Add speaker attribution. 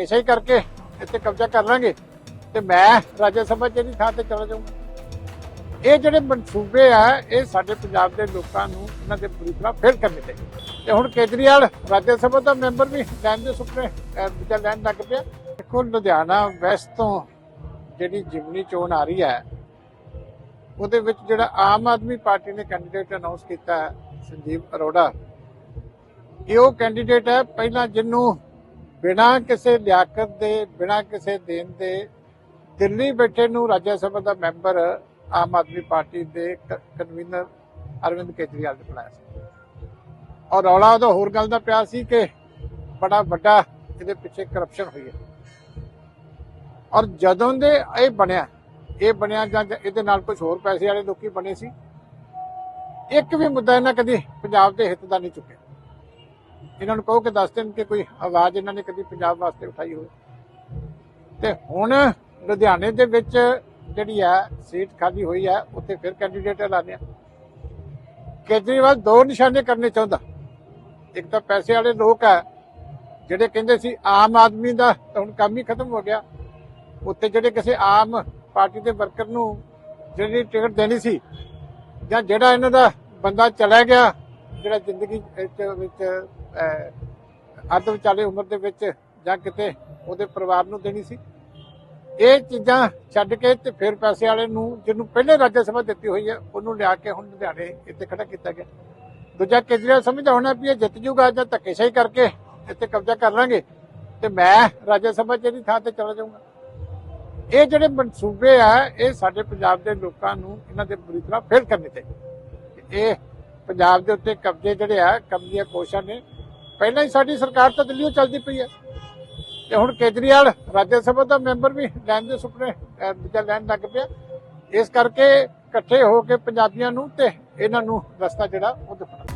Speaker 1: ਧੱਕੇਸ਼ਾਹੀ ਕਰਕੇ ਇੱਥੇ ਕਬਜ਼ਾ ਕਰ ਲਾਂਗੇ। ਤੇ ਮੈਂ ਰਾਜ ਸਭਾ ਜਿਹੜੀ ਥਾਂ ਤੇ ਚਲਾ ਜਾਊਂਗਾ। ਇਹ ਜਿਹੜੇ ਮਨਸੂਬੇ ਆ ਇਹ ਸਾਡੇ ਪੰਜਾਬ ਦੇ ਲੋਕਾਂ ਨੂੰ ਇਹਨਾਂ ਦੇ ਪੂਰੀ ਤਰ੍ਹਾਂ ਫੇਲ ਕਰਨੇ ਚਾਹੀਦੇ। ਤੇ ਹੁਣ ਕੇਜਰੀਵਾਲ ਰਾਜ ਸਭਾ ਦਾ ਮੈਂਬਰ ਵੀ ਲੈਣ ਦੇ ਸੁਪਨੇ ਅਹ, ਲੈਣ ਲੱਗ ਪਿਆ। ਦੇਖੋ ਲੁਧਿਆਣਾ ਵੈਸਟ ਤੋਂ ਜਿਹੜੀ ਜਿਮਨੀ ਚੋਣ ਆ ਰਹੀ ਹੈ ਉਹਦੇ ਵਿੱਚ ਜਿਹੜਾ ਆਮ ਆਦਮੀ ਪਾਰਟੀ ਨੇ ਕੈਂਡੀਡੇਟ ਅਨਾਉਂਸ ਕੀਤਾ ਸੰਜੀਵ ਅਰੋੜਾ। ਇਹ ਉਹ ਕੈਂਡੀਡੇਟ ਹੈ ਪਹਿਲਾਂ ਜਿਹਨੂੰ ਬਿਨਾਂ ਕਿਸੇ ਲਿਆਕਤ ਦੇ, ਬਿਨਾਂ ਕਿਸੇ ਦੇਣ ਦੇ, ਦਿੱਲੀ ਬੈਠੇ ਨੂੰ ਰਾਜ ਸਭਾ ਦਾ ਮੈਂਬਰ ਆਮ ਆਦਮੀ ਪਾਰਟੀ ਦੇ ਕਨਵੀਨਰ ਅਰਵਿੰਦ ਕੇਜਰੀਵਾਲ ਨੇ ਬਣਾਇਆ ਸੀ। ਔਰ ਰੌਲਾ ਉਹਦਾ ਹੋਰ ਗੱਲ ਦਾ ਪਿਆ ਸੀ ਕਿ ਬੜਾ ਵੱਡਾ ਇਹਦੇ ਪਿੱਛੇ ਕਰਪਸ਼ਨ ਹੋਈ ਹੈ। ਔਰ ਜਦੋਂ ਦੇ ਇਹ ਬਣਿਆ ਇਹ ਬਣਿਆ ਜਾਂ ਇਹਦੇ ਨਾਲ ਕੁਝ ਹੋਰ ਪੈਸੇ ਵਾਲੇ ਲੋਕੀ ਬਣੇ ਸੀ, ਇੱਕ ਵੀ ਮੁੱਦਾ ਇਹਨਾਂ ਕਦੀ ਪੰਜਾਬ ਦੇ ਹਿੱਤ ਦਾ ਨਹੀਂ ਚੁੱਕਿਆ। ਇਹਨਾਂ ਨੂੰ ਕਹੋ ਕਿ ਦੱਸ ਦੇਣ ਕਿ ਕੋਈ ਆਵਾਜ਼ ਇਹਨਾਂ ਨੇ ਕਦੀ ਪੰਜਾਬ ਵਾਸਤੇ ਉਠਾਈ ਹੋਵੇ। ਤੇ ਹੁਣ ਲੁਧਿਆਣੇ ਦੇ ਵਿੱਚ ਜਿਹੜੀ ਹੈ ਸੀਟ ਖਾਲੀ ਹੋਈ ਹੈ ਉੱਥੇ ਫਿਰ ਕੈਂਡੀਡੇਟ ਐਲਾਨਿਆ। ਕੇਜਰੀਵਾਲ ਦੋ ਨਿਸ਼ਾਨੇ ਕਰਨੇ ਚਾਹੁੰਦਾ। ਇੱਕ ਤਾਂ ਪੈਸੇ ਵਾਲੇ ਲੋਕ ਆ, ਜਿਹੜੇ ਕਹਿੰਦੇ ਸੀ ਆਮ ਆਦਮੀ ਦਾ ਹੁਣ ਕੰਮ ਹੀ ਖਤਮ ਹੋ ਗਿਆ। ਉੱਥੇ ਜਿਹੜੇ ਕਿਸੇ ਆਮ ਪਾਰਟੀ ਦੇ ਵਰਕਰ ਨੂੰ ਜਿਹੜੀ ਟਿਕਟ ਦੇਣੀ ਸੀ ਜਾਂ ਜਿਹੜਾ ਇਹਨਾਂ ਦਾ ਬੰਦਾ ਚਲਾ ਗਿਆ ਜਿਹੜਾ ਜ਼ਿੰਦਗੀ ਵਿੱਚ ਵਿੱਚ ਅੱਧ ਵਿਚਾਲੇ ਉਮਰ ਦੇ ਵਿੱਚ ਜਾਂ ਕਿਤੇ ਉਹਦੇ ਪਰਿਵਾਰ ਨੂੰ ਦੇਣੀ ਸੀ। ਇਹ ਚੀਜ਼ਾਂ ਛੱਡ ਕੇ ਤੇ ਫਿਰ ਪੈਸੇ ਵਾਲੇ ਨੂੰ, ਜਿਹਨੂੰ ਪਹਿਲੇ ਰਾਜ ਸਭਾ ਦਿੱਤੀ ਹੋਈ ਹੈ, ਉਹਨੂੰ ਲਿਆ ਕੇ ਹੁਣ ਲੁਧਿਆਣੇ ਇੱਥੇ ਖੜਾ ਕੀਤਾ ਗਿਆ। ਦੂਜਾ ਕੇਜਰੀਵਾਲ ਸਮਝਦਾ ਹੋਣਾ ਵੀ ਇਹ ਜਿੱਤ ਜੂਗਾ ਜਾਂ ਧੱਕੇਸ਼ਾਹੀ ਕਰਕੇ ਇੱਥੇ ਕਬਜ਼ਾ ਕਰ ਲਾਂਗੇ ਤੇ ਮੈਂ ਰਾਜ ਸਭਾ ਜਿਹੜੀ ਥਾਂ ਤੇ ਚਲਾ ਜਾਊਂਗਾ। ਇਹ ਜਿਹੜੇ ਮਨਸੂਬੇ ਆ, ਇਹ ਸਾਡੇ ਪੰਜਾਬ ਦੇ ਲੋਕਾਂ ਨੂੰ ਇਹਨਾਂ ਦੇ ਬੁਰੀ ਤਰ੍ਹਾਂ ਫੇਲ ਕਰਨੇ ਚਾਹੀਦੇ। ਇਹ ਪੰਜਾਬ ਦੇ ਉੱਤੇ ਕਬਜ਼ੇ ਜਿਹੜੇ ਆ ਕਬਜ਼ੀਆਂ ਕੋਸ਼ਾਂ ਨੇ, ਪਹਿਲਾਂ ਹੀ ਸਾਡੀ ਸਰਕਾਰ ਤਾਂ ਦਿੱਲੀੋਂ ਚੱਲਦੀ ਪਈ ਹੈ। ਤੇ ਹੁਣ ਕੇਜਰੀਵਾਲ ਰਾਜ ਸਭਾ ਦਾ ਮੈਂਬਰ ਵੀ ਲੈਣ ਦੇ ਸੁਪਨੇ ਦੂਜਾ ਲੈਣ ਲੱਗ ਪਿਆ। ਇਸ ਕਰਕੇ ਇਕੱਠੇ ਹੋ ਕੇ ਪੰਜਾਬੀਆਂ ਨੂੰ ਤੇ ਇਹਨਾਂ ਨੂੰ ਰਸਤਾ ਜਿਹੜਾ ਉਹ ਦਿਖਾਉਣਾ।